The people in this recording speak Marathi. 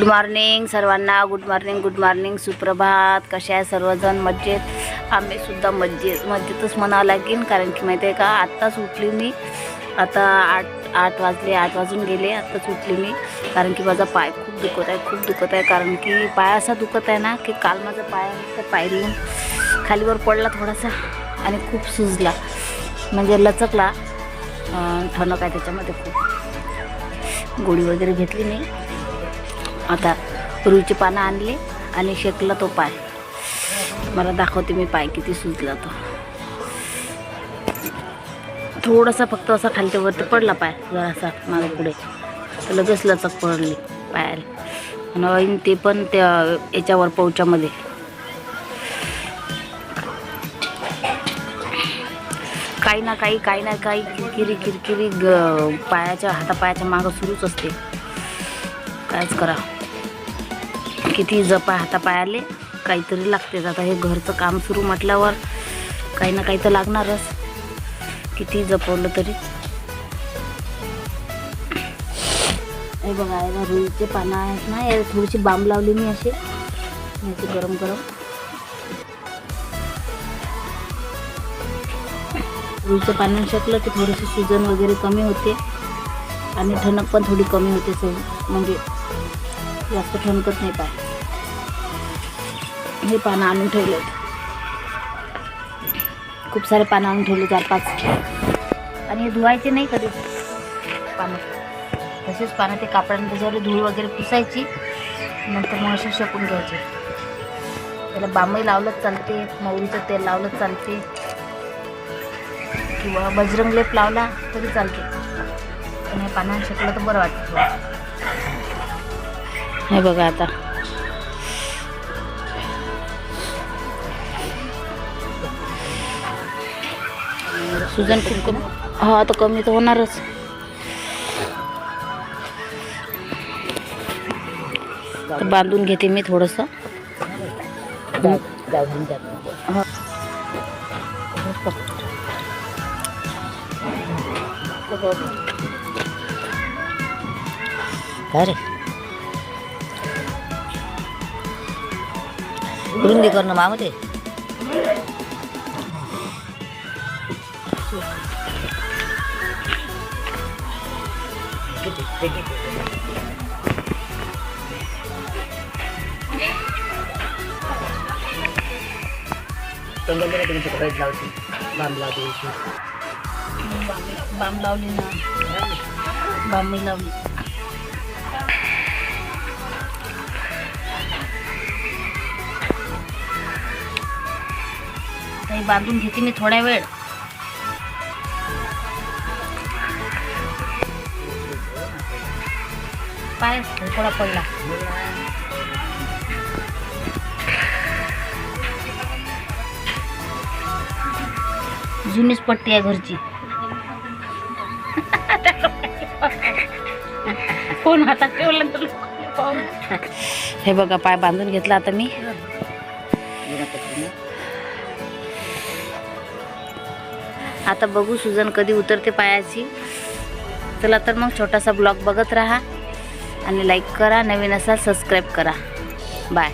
गुड मॉर्निंग सर्वांना. गुड मॉर्निंग गुड मॉर्निंग सुप्रभात. कशा आहे सर्वजण? मज्जेत आम्हीसुद्धा मज्जेत मज्जेतच म्हणावं लागेल. कारण की माहिती आहे का आत्ताच उठली मी. आता आठ आठ वाजले आठ वाजून गेले आत्ताच उठली मी. कारण की माझा पाय खूप दुखत आहे खूप दुखत आहे. कारण की पाय असा दुखत आहे ना की काल माझा पाय तर लिहून खालीवर पडला थोडासा आणि खूप सुजला. म्हणजे लचकला. ठणक आहे त्याच्यामध्ये खूप. गोळी वगैरे घेतली नाही आता रुईची पानं आणले आणि शेकला तो पाय. मला दाखवते मी पाय किती सुजला तो. थोडासा फक्त असा खालच्या वरती पडला पाय जरासा माझ्या पुढे. तर लगेच लचक पडली पायाला. आणि ते पण त्या याच्यावर पौच्यामध्ये काही ना काही काही ना काही किरकिरी किरकिरी ग पायाच्या हातापायाच्या मागं सुरूच असते. कायच करा किती जपा हातापायाले काहीतरी लागतेच आता. हे घरचं काम सुरू म्हटल्यावर काही ना काही तर लागणारच. किती जपवलं तरी. हे बघा याला रुईचे पानं आहेत ना. याला थोडीशी बांब लावली मी असे याचे गरम गरम. रुईचं पानं शकलं की थोडंसं सीजन वगैरे कमी होते. आणि ठणक पण थोडी कमी होते सर म्हणजे जास्त ठणकत नाही पाय. हे पानं आणून ठेवले खूप सारे पानं आणून ठेवले चार पाच. आणि हे धुवायचे नाही कधी. पानं. तसेच पानं ते कापडाने त्याच्यावर धूळ वगैरे पुसायची नंतर मग असे शेकून घ्यायचे. त्याला बांबई लावलंच चालते मोहरीचं तेल लावलंच चालते. किंवा बजरंग लेप लावला तरी चालते. पण हे पानं शेकलं तर बरं वाटतं. हे बघा आता. सुजन खूप कमी. हा आता कमी तर होणारच. तर बांधून घेते मी थोडंसं. हा. अरे. रुंदी करणं मामध्ये बांब लावली ना बांबी लावली आता हे बांधून घेते मी थोड्या वेळ पाय थोडा पडला जुनीच पट्टी आहे घरची कोण हातात ठेवलं तर हे बघा पाय बांधून घेतला आता मी. आता बघू सुजन कधी उतरते पायाची चला तर मग छोटासा ब्लॉग बघत राहा. आणि लाईक करा नवीन असाल सबस्क्राईब करा. बाय